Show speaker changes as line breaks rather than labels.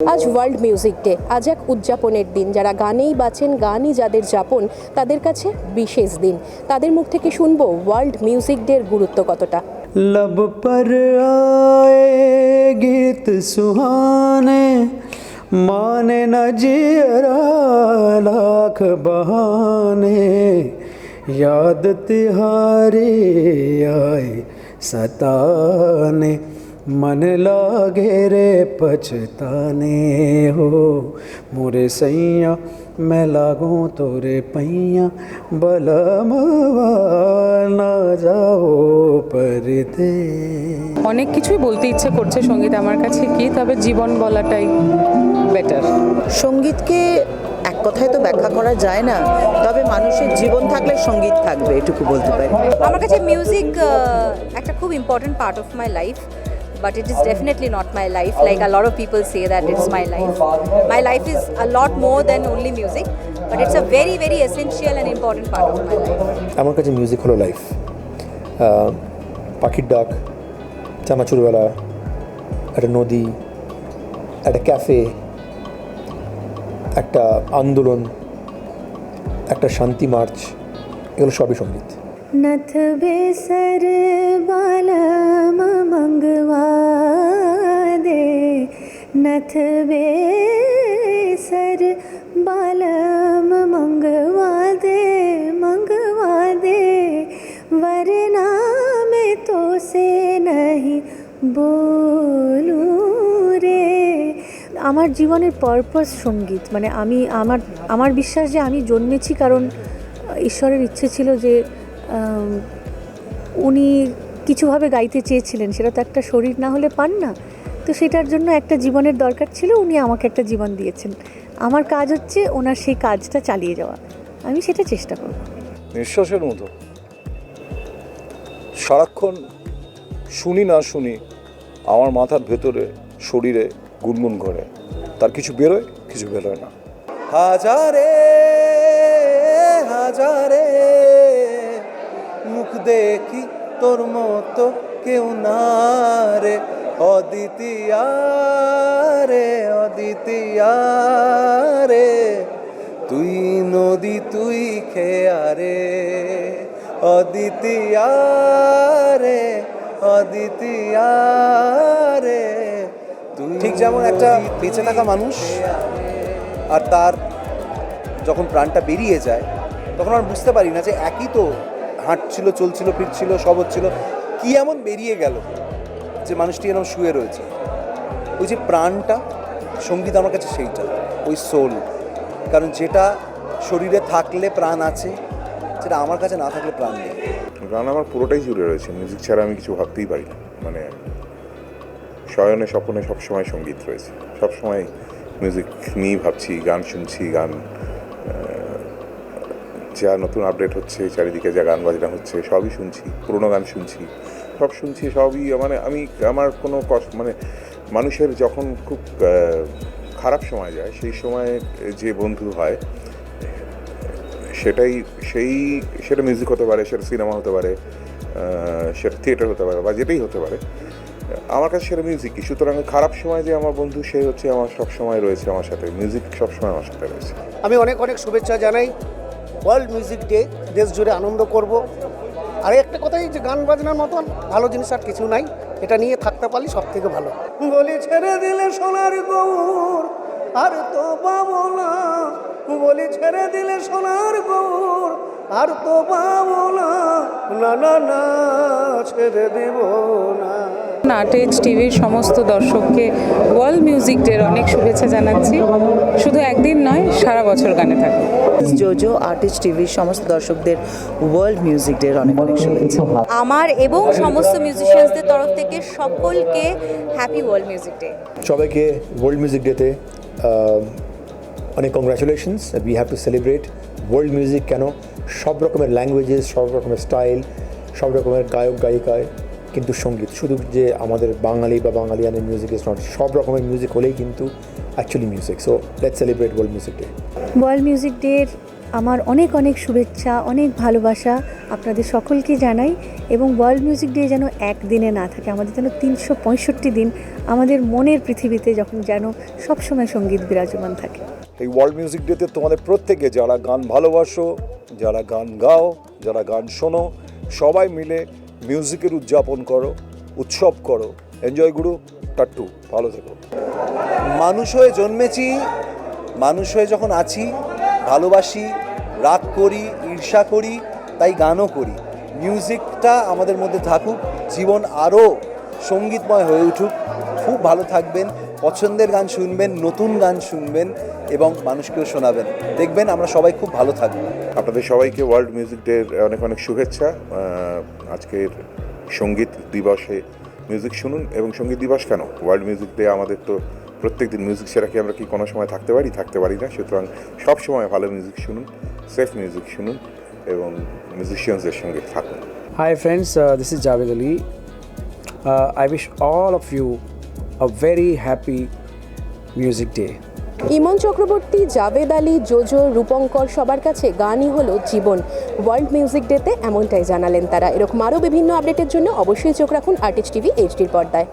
আজ world music day আজ এক উদযাপনের দিন যারা গানেই বাঁচেন গানই যাদের যাপন তাদের কাছে বিশেষ দিন তাদের মুখ থেকে শুনবো ওয়ার্ল্ড মিউজিক ডের গুরুত্ব কতটা
लब पर आए गीत सुहाने माने न जियरा लाख बहाने याद तिहारी आए सताने मन लागे रे पछताने हो मोरे सैया मैं लागूं तोरे पैया बलमवा ना जाओ परदे
অনেক কিছুই বলতে ইচ্ছে করছে সঙ্গীত আমার কাছে কি তবে জীবন বলাটাই বেটার
সঙ্গীতকে এক কথায় তো ব্যাখ্যা করা যায় না তবে মানুষের জীবন থাকলে সঙ্গীত থাকবে এটুকু বলতে পারি
আমার কাছে মিউজিক একটা খুব important part of my life but it is definitely not my life like a lot of people say that it's my life my life is a lot more than only music but it's a very very essential and important part of my life
আমার কাছে music হলো life পাখির ডাক চানাচুরবেলা একটা নদী, একটা cafe একটা আন্দোলন, একটা শান্তি মার্চ এগুলো সবই সংগীত।
नथ बेसर बालम मंगवा दे नथ बेसर बालम मंगवा दे मंगवा दे वरना मैं तो से नहीं बोलूं রে আমার জীবনের পারপাস সঙ্গীত মানে আমি আমার আমার বিশ্বাস যে আমি জন্মেছি কারণ ঈশ্বরের ইচ্ছে ছিল যে আম, উনি কিছুভাবে গাইতে চেয়েছিলেন, সেটা তো একটা শরীর না হলে পান না। তো সেটার জন্য একটা জীবনের দরকার ছিল, উনি আমাকে একটা জীবন দিয়েছেন। আমার কাজ হচ্ছে ওনার সেই কাজটা চালিয়ে যাওয়া। আমি সেটা চেষ্টা করব।
নিঃশ্বাসের মতো। সারাক্ষণ শুনি না শুনি আমার মাথার ভেতরে, শরীরে গুনগুন করে। তার কিছু বেরোয় কিছু বেরোয় না।
হাজারে হাজারে। দেখি তোর মতো কেউ না রে অদ্বিতীয়া রে অদ্বিতীয়া রে তুই নদী তুই খেয়া রে অদ্বিতীয়া রে অদ্বিতীয়া রে ঠিক যেমন একটা বেঁচে থাকা মানুষ আর তার যখন প্রাণটা বেরিয়ে যায় তখন আমরা বুঝতে পারি না যে একই তো হাঁটছিল, চলছিল, ফিরছিল, সব হচ্ছিল। কি এমন বেরিয়ে গেল যে মানুষটি এরকম শুয়ে রয়েছে? ওই যে প্রাণটা, সংগীত আমার কাছে সেইটা, ওই সোল কারণ যেটা শরীরে থাকলে প্রাণ আছে, যেটা আমার কাছে না থাকলে প্রাণ নেই।
গান আমার পুরোটাই জুড়ে রয়েছে মিউজিক ছাড়া আমি কিছু ভাবতেই পারি মানে শয়নে, স্বপনে সবসময় সংগীত রয়েছে। সবসময় মিউজিক নিয়েই ভাবছি, গান শুনছি, গান যা নতুন আপডেট হচ্ছে, চারিদিকে যা গান বাজনা হচ্ছে, সবই শুনছি, পুরোনো গান শুনছি। সব শুনছি, সবই মানে আমি, আমার কোনো কষ্ট মানে মানুষের যখন খুব খারাপ সময় যায়, সেই সময় যে বন্ধু হয়, সেটাই, সেই, সেটা মিউজিক হতে পারে, সেটা সিনেমা হতে পারে সেটা থিয়েটার হতে পারে বা যেটাই হতে পারে, আমার কাছে সেটা মিউজিকই সুতরাং খারাপ সময় যে আমার বন্ধু, সে হচ্ছে আমার সব সময় রয়েছে আমার সাথে মিউজিক সব সময় আমার সাথে রয়েছে।
আমি অনেক অনেক শুভেচ্ছা জানাই। ওয়ার্ল্ড মিউজিক ডে দেশ জুড়ে আনন্দ করব। আর একটা কথাই যে গান বাজনার মতন ভালো জিনিস আর কিছু নাই এটা নিয়ে থাকতে পারলে সব থেকে ভালো।
বলি ছেড়ে দিলে সোনার গৌর আর তো পাবো না। বলি ছেড়ে দিলে সোনার গৌর আর তো পাবো না। না না না ছেড়ে দিব না।
নাটেজ টিভির সমস্ত দর্শককে ওয়ার্ল্ড মিউজিক ডের অনেক শুভেচ্ছা জানাচ্ছি। শুধু একদিন নয় সারা বছর গানে থাকবে
জোজো আর্টিস্ট টিভির সমস্ত দর্শকদের ওয়ার্ল্ড মিউজিক ডের অনেক অনেক শুভেচ্ছা।
আমার এবং সমস্ত মিউজিশিয়ানসদের তরফ থেকে সকলকে হ্যাপি ওয়ার্ল্ড মিউজিক ডে
সবাইকে ওয়ার্ল্ড মিউজিক ডেতে অনেক congratulations we have to celebrate world music কেন? সব রকমের ল্যাঙ্গুয়েজেস সব রকমের স্টাইল সব রকমের গায়ক গায়িকায় কিন্তু সংগীত শুধু যে আমাদের বাঙালি বা বাঙালিয়ানের মিউজিক ইজ নট সব রকমের মিউজিক হলেই কিন্তু actually music so let celebrate world music day
world music ডের আমার অনেক অনেক শুভেচ্ছা অনেক ভালোবাসা আপনাদের সকলকে জানাই এবং ওয়ার্ল্ড মিউজিক ডে যেন একদিনে না থাকে আমাদের যেন তিনশো পঁয়ষট্টি দিন আমাদের মনের পৃথিবীতে যখন যেন সবসময় সংগীত বিরাজমান থাকে।
এই ওয়ার্ল্ড মিউজিক ডেতে তোমাদের প্রত্যেকে যারা গান ভালোবাসো যারা গান গাও যারা গান শোনো সবাই মিলে মিউজিকের উদযাপন করো, উৎসব করো এনজয় গুরু টাট্টু ভালো থেকো।
মানুষ হয়ে জন্মেছি, মানুষ হয়ে যখন আছি, ভালোবাসি, রাগ করি, ঈর্ষা করি, তাই গানও করি। মিউজিকটা আমাদের মধ্যে থাকুক, জীবন আরও সঙ্গীতময় হয়ে উঠুক। খুব ভালো থাকবেন। পছন্দের গান শুনবেন নতুন গান শুনবেন এবং মানুষকেও শোনাবেন। দেখবেন আমরা সবাই খুব ভালো থাকব।
আপনাদের সবাইকে ওয়ার্ল্ড মিউজিক ডে অনেক অনেক শুভেচ্ছা। আজকের সংগীত দিবসে মিউজিক শুনুন এবং সংগীত দিবস কেন? ওয়ার্ল্ড মিউজিক ডে আমাদের তো প্রত্যেক দিন মিউজিক ছাড়া কি আমরা কি কোনো সময় থাকতে পারি? থাকতে পারি না। সুতরাং সব সময় ভালো মিউজিক শুনুন সেফ মিউজিক শুনুন এবং মিউজিশিয়ানসদের সঙ্গে থাকুন।
Hi friends this Javed Ali. Uh, I wish all of you a very happy music day.
Imon Chakraborty, Javed Ali, Jojo, Rupankar সবার কাছে গানই হলো জীবন। ওয়ার্ল্ড মিউজিক ডেতে এমনটাই জানালেন তারা। এরকম আরও বিভিন্ন আপডেটের জন্য অবশ্যই চোখ রাখুন আর্টিস্ট টিভি এইচডির পর্দায়।